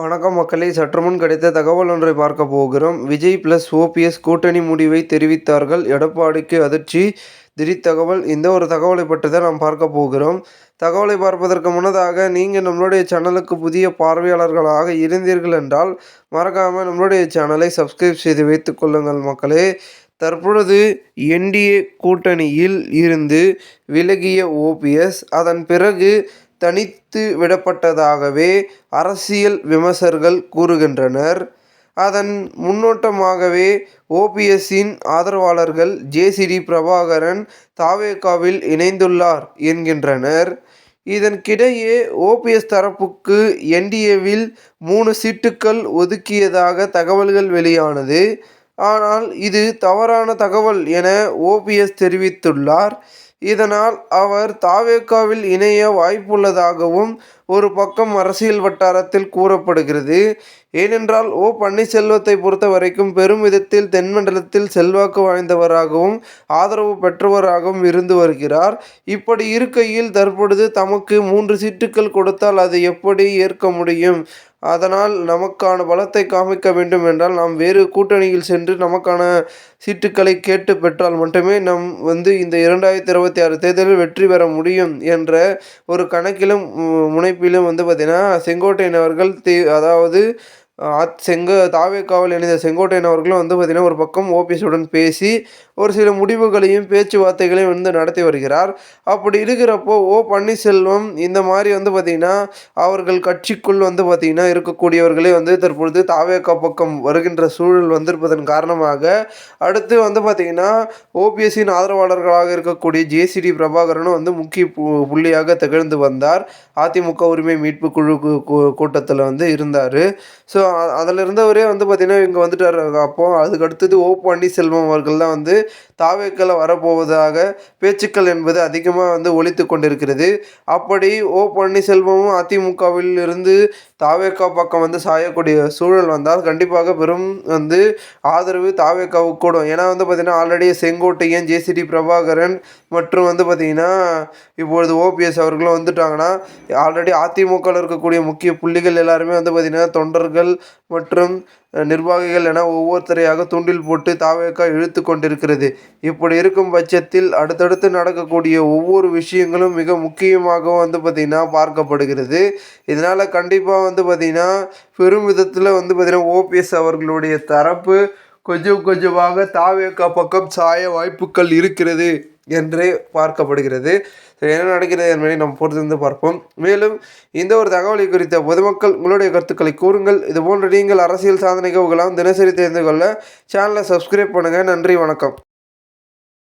வணக்கம் மக்களே. சற்று முன் கிடைத்த தகவல் ஒன்றை பார்க்க போகிறோம். விஜய் பிளஸ் ஓபிஎஸ் கூட்டணி முடிவை தெரிவித்தார்கள். எடப்பாடிக்கு அதிர்ச்சி. திடீர் தகவல். இந்த ஒரு தகவலை பற்றி தான் நாம் பார்க்க போகிறோம். தகவலை பார்ப்பதற்கு முன்னதாக நீங்கள் நம்மளுடைய சேனலுக்கு புதிய பார்வையாளர்களாக இருந்தீர்கள் என்றால் மறக்காமல் நம்மளுடைய சேனலை சப்ஸ்கிரைப் செய்து வைத்துக் கொள்ளுங்கள் மக்களே. தற்பொழுது என்டிஏ கூட்டணியில் இருந்து விலகிய ஓபிஎஸ் அதன் பிறகு தனித்து விடப்பட்டதாகவே அரசியல் விமர்சகர்கள் கூறுகின்றனர். அதன் முன்னோட்டமாகவே ஓபிஎஸ்ஸின் ஆதரவாளர்கள் ஜேசிடி பிரபாகரன் தாவேகாவில் இணைந்துள்ளார் என்கின்றனர். இதற்கிடையே ஓபிஎஸ் தரப்புக்கு என்டிஏவில் மூணு சீட்டுக்கள் ஒதுக்கியதாக தகவல்கள் வெளியானது. ஆனால் இது தவறான தகவல் என ஓபிஎஸ் தெரிவித்துள்ளார். இதனால் அவர் தாவேக்காவில் இணைய வாய்ப்புள்ளதாகவும் ஒரு பக்கம் அரசியல் வட்டாரத்தில் கூறப்படுகிறது. ஏனென்றால் ஓ பன்னீர்செல்வத்தை பொறுத்த வரைக்கும் பெரும் விதத்தில் தென்மண்டலத்தில் செல்வாக்கு வாய்ந்தவராகவும் ஆதரவு பெற்றவராகவும் இருந்து வருகிறார். இப்படி இருக்கையில் தற்பொழுது தமக்கு மூன்று சீட்டுக்கள் கொடுத்தால் அதை எப்படி ஏற்க முடியும்? அதனால் நமக்கான பலத்தை காமிக்க வேண்டும் என்றால் நாம் வேறு கூட்டணியில் சென்று நமக்கான சீட்டுக்களை கேட்டு பெற்றால் மட்டுமே நம் வந்து இந்த இரண்டாயிரத்தி இருபத்தி ஆறு தேர்தலில் வெற்றி பெற முடியும் என்ற ஒரு கணக்கிலும் முனைப்பிலும் வந்து பார்த்திங்கன்னா செங்கோட்டையன் அவர்கள் தீ அதாவது செங்க தாவேக்காவல் இணைந்த செங்கோட்டையன் அவர்களும் வந்து பார்த்திங்கன்னா ஒரு பக்கம் ஓபிஎஸுடன் பேசி ஒரு சில முடிவுகளையும் பேச்சுவார்த்தைகளையும் வந்து நடத்தி வருகிறார். அப்படி இருக்கிறப்போ ஓ பன்னீர்செல்வம் இந்த மாதிரி வந்து பார்த்திங்கன்னா அவர்கள் கட்சிக்குள் வந்து பார்த்திங்கன்னா இருக்கக்கூடியவர்களே வந்து தற்பொழுது தாவேக்கா பக்கம் வருகின்ற சூழல் வந்திருப்பதன் காரணமாக அடுத்து வந்து பார்த்திங்கன்னா ஓபிஎஸ்சின் ஆதரவாளர்களாக இருக்கக்கூடிய ஜேசிடி பிரபாகரனும் வந்து முக்கிய புள்ளியாக திகழ்ந்து வந்தார். அதிமுக உரிமை மீட்பு குழு கூட்டத்தில் வந்து இருந்தார். ஸோ அதில் இருந்தவரே வந்து பார்த்திங்கன்னா இங்கே வந்துட்டார். அப்போது அதுக்கு அடுத்தது ஓ. பன்னீர்செல்வம் அவர்கள் தான் வந்து தாவேக்கள் வரப்போவதாக பேச்சுக்கள் என்பது அதிகமாக வந்து ஒழித்து கொண்டிருக்கிறது. அப்படி ஓ. பன்னீர்செல்வமும் அதிமுகவில் இருந்து தாவேக்கா பக்கம் வந்து சாயக்கூடிய சூழல் வந்தால் கண்டிப்பாக பெரும் வந்து ஆதரவு தாவேக்காவுக்கு கூடும். ஏன்னா வந்து பார்த்திங்கன்னா ஆல்ரெடி செங்கோட்டையன் ஜேசிடி பிரபாகரன் மற்றும் வந்து பார்த்திங்கன்னா இப்பொழுது ஓபிஎஸ் அவர்களும் வந்துட்டாங்கன்னா ஆல்ரெடி அதிமுகவில் இருக்கக்கூடிய முக்கிய புள்ளிகள் எல்லாருமே வந்து பார்த்திங்கன்னா தொண்டர்கள் மற்றும் நிர்வாகிகள் என ஒவ்வொருத்தரையாக தூண்டில் போட்டு தாவேக்கா இழுத்து கொண்டிருக்கிறது. இப்படி இருக்கும் பட்சத்தில் அடுத்தடுத்து நடக்கக்கூடிய ஒவ்வொரு விஷயங்களும் மிக முக்கியமாக வந்து பார்த்திங்கன்னா பார்க்கப்படுகிறது. இதனால் கண்டிப்பாக வந்து பார்த்திங்கன்னா பெரும் விதத்தில் வந்து பார்த்திங்கன்னா ஓபிஎஸ் அவர்களுடைய தரப்பு கொஞ்சம் கொஞ்சமாக தாவேக்கா பக்கம் சாய வாய்ப்புகள் இருக்கிறது. என்றே பார்க்கப்படுகிறது. என்ன நடக்கிறது என்பதை நாம் பொறுத்திருந்து பார்ப்போம். மேலும் இந்த ஒரு தகவலை குறித்த பொதுமக்கள் உங்களுடைய கருத்துக்களை கூறுங்கள். இது போன்ற நீங்கள் அரசியல் சாதனை நிகழ்வுகளாம் தினசரி தெரிந்து கொள்ள சேனலை சப்ஸ்கிரைப் பண்ணுங்கள் நன்றி வணக்கம்.